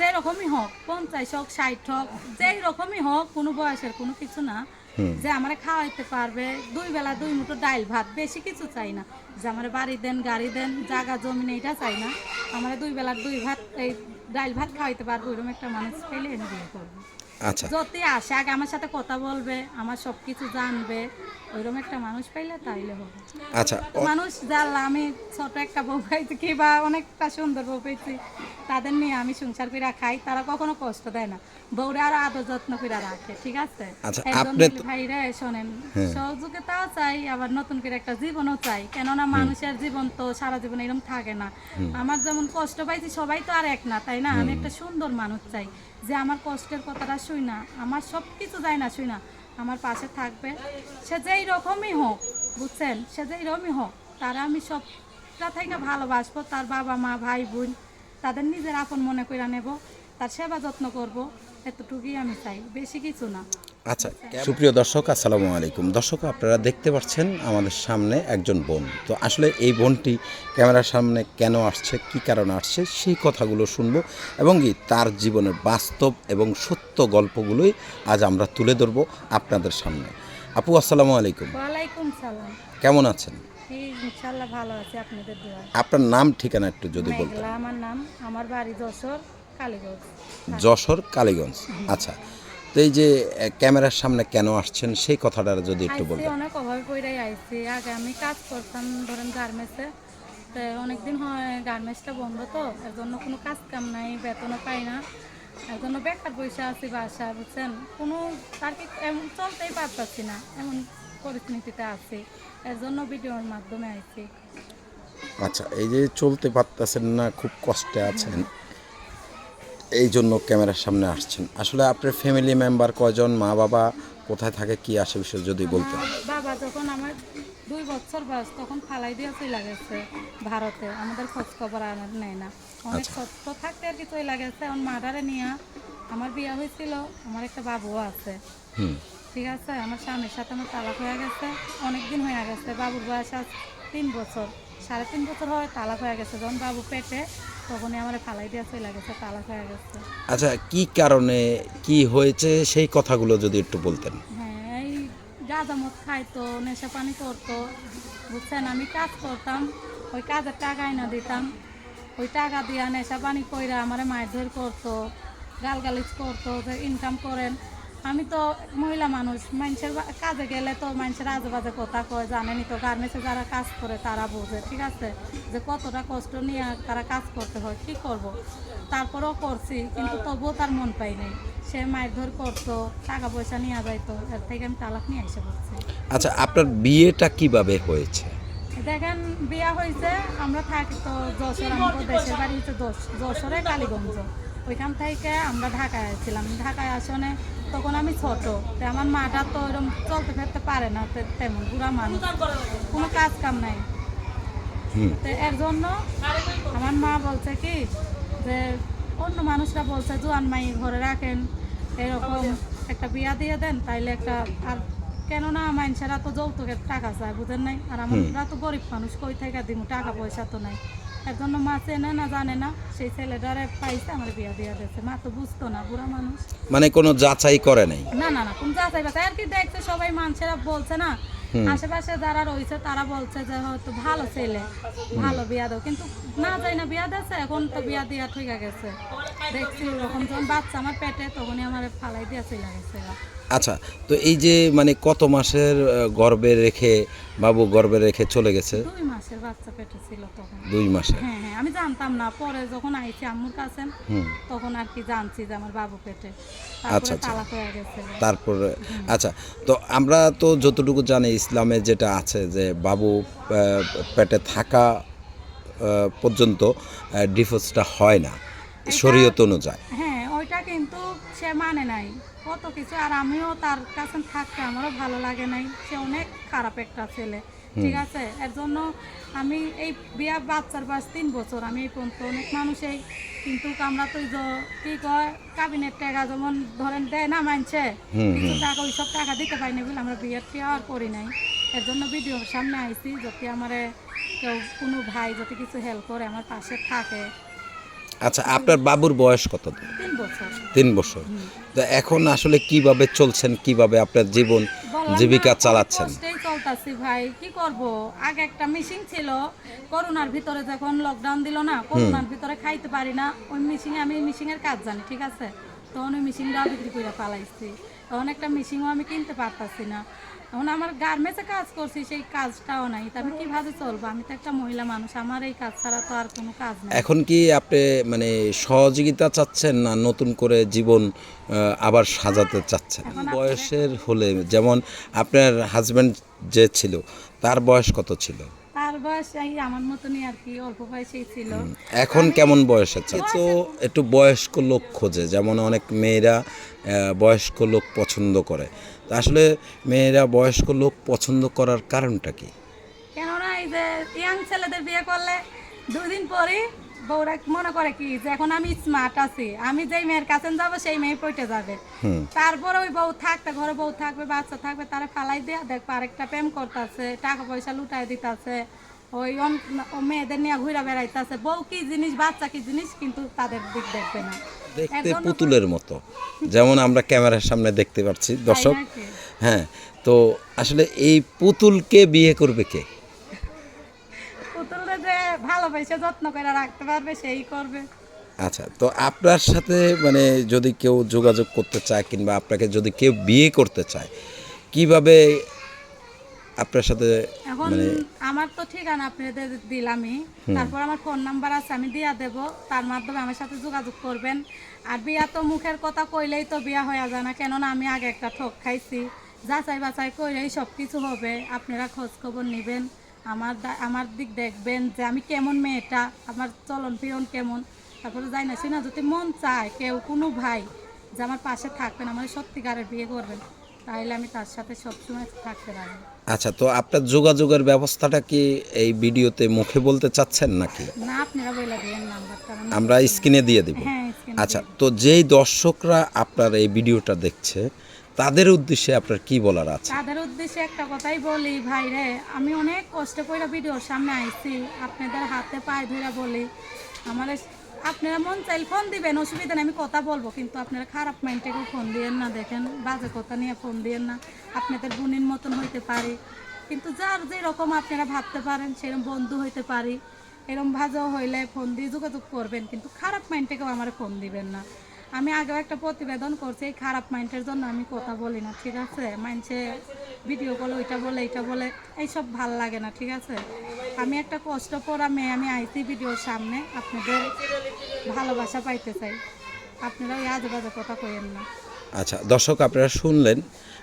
যে রকমই হোক পঞ্চাশ হোক ষাট হোক যেই রকমই হোক কোনো বয়সের কোনো কিছু না যে আমার খাওয়াইতে পারবে দুই বেলা দুই মুঠো ডাইল ভাত বেশি কিছু চাই না। যে আমার বাড়ি দেন গাড়ি দেন জাগা জমিন এটা চাই না। আমার দুই বেলা দুই ভাত এই ডাইল ভাত খাওয়াইতে পারব ওইরকম একটা মানুষ পেলে এনে বিয়ে করব। আচ্ছা। যদি আসে আগে আমার সাথে কথা বলবে আমার সব কিছু জানবে ওইরকম একটা মানুষ পাইলে তাইলে হবে। আচ্ছা মানুষ জানলা আমি ছোট একটা বউ পাইছি অনেকটা সুন্দর বউ পাইছি। তাদের নিয়ে আমি সংসার করে খাই তারা কখনো কষ্ট দেয় না। বউরে আরও আদর যত্ন করে রাখে ঠিক আছে? আচ্ছা, একজন ভাইরা শোনেন সহযোগিতাও চাই আবার নতুন করে একটা জীবনও চাই। কেননা মানুষের জীবন তো সারা জীবন এরকম থাকে না। আমার যেমন কষ্ট পাইছি সবাই তো আর এক না তাই না? আমি একটা সুন্দর মানুষ চাই। যে আমার কষ্টের কথাটা শুই না, আমার সব কিছু যায় না শুই না। আমার পাশে থাকবে, সে যেই রকমই হোক, বুঝছেন? সে যেই রকমই হোক, তারা আমি সবটা থেকে ভালোবাসবো, তার বাবা মা, ভাই, বোন, তাদের নিজের আপন মনে করে নেব, তার সেবা যত্ন করব, এতটুকুই আমি চাই, বেশি কিছু না। আচ্ছা সুপ্রিয় দর্শক আসসালামু আলাইকুম। দর্শক আপনারা দেখতে পাচ্ছেন আমাদের সামনে একজন বোন। তো আসলে এই বোনটি ক্যামেরার সামনে কেন আসছে কি কারণে আসছে সেই কথাগুলো শুনব এবং কি তার জীবনের বাস্তব এবং সত্য গল্পগুলোই আজ আমরা তুলে ধরবো আপনাদের সামনে। আপু আসসালামু আলাইকুম। ওয়ালাইকুম সালাম। কেমন আছেন? এই ইনশাল্লাহ ভালো আছে আপনাদের দোয়া। আপনার নাম ঠিকানা একটু যদি বলতেন। আমার নাম আমার বাড়ি যশোর কালীগঞ্জ। যশোর কালীগঞ্জ। আচ্ছা তো এই যে ক্যামেরার সামনে কেন আসছেন? সেই কথাটা যদি একটু আইসি অনেক অভাবে পড়াই আইসি। আগে আমি কাজ করতাম ধরেন গার্মেন্টসে। তো অনেকদিন হয় গার্মেন্টসটা বন্ধ তো এর জন্য কোনো কাজ কাম নাই বেতনও পাই না। এর জন্য বেকার বসে আছি বাসায় বুঝছেন? কোনো তার কি এমন চলতেই পারতাছি না এমন পরিস্থিতিতে আছি। এর জন্য ভিডিওর মাধ্যমে আইছি আচ্ছা এই যে চলতে পারতেছেন না খুব কষ্টে আছেন। এই জন্য ক্যামেরার সামনে আসছেন। আসলে আপনার ফ্যামিলি মেম্বার কজন মা বাবা কোথায় থাকে কি আসে বিষয়ে যদি বলতেন। বাবা যখন আমার দুই বছর বয়স তখন ফালাই দিয়ে চলে গেছে ভারতে। আমাদের খোঁজ খবর আর নেয় না। অনেক আচ্ছা। সত্য থাকতে আর কি চলে গেছে। আমার মাদারে নিয়ে আমার বিয়ে হয়েছিল আমার একটা বাবুও আছে। ঠিক আছে? আমার স্বামীর সাথে আমার তালাক হয়ে গেছে অনেক দিন হয়ে গেছে। বাবুর বয়স আজ তিন বছর। সাড়ে তিন বছর হয় তালাক হয়ে গেছে। যখন বাবু পেটে তখনই আমার ফালাই দিয়ে চলে গেছে তালাক হয়ে গেছে। আচ্ছা কি কারণে কি হয়েছে? সেই কথাগুলো যদি একটু বলতেন। হ্যাঁ এই গাঁজা মদ খাইতো নেশা পানি করতো বুঝছেন? আমি কাজ করতাম ওই কাজের টাকা না দিতাম। ওই টাকা দিয়া নেশা পানি কইরা আমার মারধর করতো গালগালিজ করতো যে ইনকাম করেন। আমি তো মহিলা মানুষ মানুষের কাজে গেলে তো মানুষের আজে বাজে কথা কয় জানেনি তো গার্মেন্টসে যারা কাজ করে তারা বোঝে ঠিক আছে? যে কতটা কষ্ট নিয়ে তারা কাজ করতে হয় কি করব। তারপরেও করছি কিন্তু তবুও তার মন পাই নাই। সে মারধর করতো টাকা পয়সা নিয়ে যাইতো এর থেকে আমি তালাক নিয়ে এসে পড়ছি। আচ্ছা আপনার বিয়েটা কীভাবে হয়েছে? দেখেন বিয়া হয়েছে আমরা থাকি তো যশোর আমাদের দেশের বাড়ি হচ্ছে যশোরে কালীগঞ্জ। ওইখান থেকে আমরা ঢাকায় আসছিলাম ঢাকায় আসনে তখন আমি ছোট। তো আমার মাটা তো এরকম চলতে ফিরতে পারে না তেমন বুড়া মানুষ। কোনো কাজ কাম নাই। তো এর জন্য আমার মা বলছে কি যে অন্য মানুষরা বলছে জোয়ান মাই ঘরে রাখেন। এরকম একটা বিয়া দিয়ে দেন তাইলে একটা আর কেননা মানুষেরা তো যৌতুকের টাকা চায় বুঝেন নাই? আর আমরা তো গরিব মানুষ কই থেকে দিব টাকা পয়সা তো নাই। এর জন্য মা চেনে না জানে না। সেই ছেলেটারে পাইছে আমার বিয়া দিয়া দিয়েছে। মা তো বুঝতো না বুড়া মানুষ। মানে কোনো যাচাই করে নাই? না না না কোন যাচাই বাছাই আর কি দেখছে সবাই মানুষেরা বলছে না। আশেপাশে যারা রয়েছে তারা বলছে যে হয়তো ভালো ছেলে ভালো বিয়া দাও। কিন্তু না যাই না বিয়া দিয়েছে এখন তো বিয়া দিয়া ঠিক গেছে। দেখছি ওরকম যখন বাচ্চা আমার পেটে তখনই আমার ফালাই দিয়া চলে গেছে আচ্ছা তো এই যে মানে কত মাসের গর্বে রেখে বাবু গর্বে রেখে চলে গেছে? দুই মাসের বাচ্চা পেটে ছিল তখন। দুই মাসে? হ্যাঁ হ্যাঁ আমি জানতাম না। পরে যখন আইছি আম্মুর কাছে তখন আর কি জানছি যে আমার বাবু পেটে। আচ্ছা, তারপরে আচ্ছা। তালাক হয়ে গেছে। তারপর আচ্ছা তো আমরা তো যতটুকু জানি ইসলামে যেটা আছে যে বাবু পেটে থাকা পর্যন্ত ডিভোর্সটা হয় না শরীয়ত অনুযায়ী। হ্যাঁ ওইটা কিন্তু সে মানে নাই। কত কিছু। আর আমিও তার কাছে থাকতে আমারও ভালো লাগে নাই। সে অনেক খারাপ একটা ছেলে ঠিক আছে? এর জন্য আমি এই বিয়া বাচ্চার বয়স তিন বছর। আমি এই পর্যন্ত অনেক মানুষই কিন্তু আমরা তো কি কয় কাবিনের টাকা যেমন ধরেন দেয় না মানছে কিছু টাকা ওই সব টাকা দিতে পারিনি বলে আমরা বিয়ের টিয়া আর করি নাই। এর জন্য ভিডিওর সামনে আইছি যদি আমার কেউ কোনো ভাই যদি কিছু হেল্প করে আমার পাশে থাকে আচ্ছা আপনার বাবুর বয়স কত? তিন বছর। তো এখন আসলে কীভাবে চলছেন কীভাবে আপনার জীবন জীবিকা চালাচ্ছেন? চলতেছি ভাই কি করব? আগে একটা মেশিন ছিল করোনার ভিতরে যখন লকডাউন দিল না করোনার ভিতরে খাইতে পারি না ওই মেশিনে আমি মেশিনের কাজ জানি ঠিক আছে? তখন ওই মেশিনটা বিক্রি করে পালাইছি। তখন একটা মেশিনও আমি কিনতে পারতাছি না। এখন আমার গার্মেন্টসে কাজ করছি সেই কাজটাও নাই। তা আমি কীভাবে চলবো? আমি তো একটা মহিলা মানুষ আমার এই কাজ ছাড়া তো আর কোনো কাজ নেই। এখন কি আপনি মানে সহযোগিতা চাচ্ছেন না নতুন করে জীবন আবার সাজাতে চাচ্ছেন? বয়সের হলে যেমন আপনার হাজব্যান্ড যে ছিল তার বয়স কত ছিল? তার বয়স এই আমার মতনই আর কি অল্প বয়সেই ছিল। এখন কেমন বয়স আছে? তো একটু বয়স্ক লোক খোঁজে যেমন অনেক মেয়েরা বয়স্ক লোক পছন্দ করে। তা আসলে মেয়েরা বয়স্ক লোক পছন্দ করার কারণটা কি? কেননা এই যে ইয়াং ছেলেদের বিয়ে করলে দুই দিন পরে বউরা মনে করে কি যে এখন আমি স্মার্ট আছি আমি যেই মেয়ের কাছে যাব সেই মেয়ে পইটে যাবে। তারপরে ওই বউ থাকবে ঘরে বউ থাকবে বাচ্চা থাকবে তারা ফালাই দিয়া দেখবে আরেকটা প্রেম করতেছে টাকা পয়সা লুটাই দিতেছে ওই মেয়েদের নিয়ে ঘুরে বেড়াইতেছে বউ কি জিনিস বাচ্চা কি জিনিস কিন্তু তাদের দিক দেখবে না। দেখতে পুতুলের মতো। যেমন আমরা ক্যামেরার সামনে দেখতে পাচ্ছি দর্শক। হ্যাঁ তো আসলে এই পুতুলকে বিয়ে করবে কে? পুতুলরে যে ভালোবেসে যত্ন করে রাখতে পারবে সেই করবে। আচ্ছা তো আপনার সাথে মানে যদি কেউ যোগাযোগ করতে চায় কিংবা আপনাকে যদি কেউ বিয়ে করতে চায় কীভাবে আপনার সাথে এখন মানে আমার তো ঠিকানা আপনাদের দিলামই। তারপর আমার ফোন নাম্বার আছে আমি দিয়া দেব। তার মাধ্যমে আমার সাথে যোগাযোগ করবেন। আর বিয়া তো মুখের কথা কইলেই তো বিয়া হয়ে যায় না কেননা আমি আগে একটা ঠক খাইছি। যাচাই বাছাই কইলেই সব কিছু হবে আপনারা খোঁজ খবর নেবেন। আমার আমার দিক দেখবেন যে আমি কেমন মেয়েটা আমার চলন ফিরন কেমন। তারপরে যাই না শুনা যদি মন চায় কেউ কোনো ভাই যে আমার পাশে থাকবেন আমার সত্যিকারের বিয়ে করবেন তাহলে আমি তার সাথে সবসময় থাকতে পারব। আচ্ছা তো আপনার যোগাযোগের ব্যবস্থাটা কি এই ভিডিওতে মুখে বলতে চাচ্ছেন নাকি? আমরা স্ক্রিনে দিয়ে দিব। হ্যাঁ আচ্ছা তো যেই দর্শকরা আপনার এই ভিডিওটা দেখছে তাদের উদ্দেশ্যে আপনার কি বলার আছে? তাদের উদ্দেশ্যে একটা কথাই বলি ভাই রে আমি অনেক কষ্ট করে ভিডিওর সামনে আইছি আপনাদের হাতে পায়ে ধরে বলি আমার আপনারা মন চাইল ফোন দিবেন, অসুবিধা নেই, আমি কথা বলব, কিন্তু আপনারা খারাপ মাইন্ডে কেউ ফোন দিয়েন না, দেখেন, বাজে কথা নিয়ে ফোন দিয়েন না, আপনাদের বোনের মতন হইতে পারি। কিন্তু যার যেরকম আপনারা ভাবতে পারেন, সেরকম বন্ধু হইতে পারি। এরকম ভাজও হইলে ফোন দিয়ে যোগাযোগ করবেন, কিন্তু খারাপ মাইন্ডে কেউ আমার ফোন দিবেন না। আমি আগেও একটা প্রতিবেদন করছি, এই খারাপ মাইন্ডের জন্য আমি কথা বলি না, ঠিক আছে? মাইন্ডে ভিডিও বলে, ওইটা বলে, এইটা বলে, এইসব ভালো লাগে না, ঠিক আছে? আমি একটা কষ্ট পড়া মেয়ে আমি আইসি ভিডিওর সামনে আপনাদের ভালোবাসা পাইতে চাই। আপনারা ওই আজেবাজে কথা কইেন না। আচ্ছা দর্শক আপনারা শুনলেন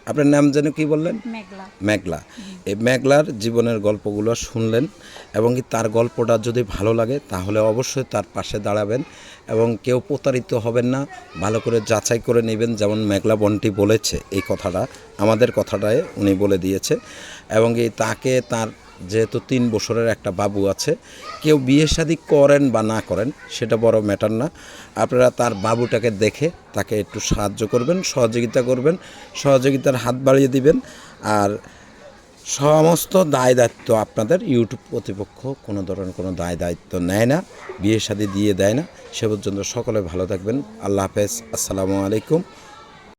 আপনার নাম যেন কি বললেন? মেঘলা। মেঘলা। এই মেঘলার জীবনের গল্পগুলো শুনলেন এবং কি তার গল্পটা যদি ভালো লাগে তাহলে অবশ্যই তার পাশে দাঁড়াবেন এবং কেউ প্রতারিত হবেন না ভালো করে যাচাই করে নেবেন যেমন মেঘলা বনটি বলেছে এই কথাটা আমাদের কথাটায় উনি বলে দিয়েছে এবং কি তাকে তার যেহেতু তিন বছরের একটা বাবু আছে, কেউ বিয়ে শাদী করেন বা না করেন, সেটা বড় ম্যাটার না। আপনারা তার বাবুটাকে দেখে তাকে একটু সাহায্য করবেন, সহযোগিতা করবেন, সহযোগিতার হাত বাড়িয়ে দিবেন। আর সমস্ত দায় দায়িত্ব আপনাদের ইউটিউব কর্তৃপক্ষ কোনো ধরনের কোনো দায় দায়িত্ব নেয় না, বিয়ে শাদী দিয়ে দেয় না। সে পর্যন্ত সকলে ভালো থাকবেন। আল্লাহ হাফেজ। আসসালামু আলাইকুম।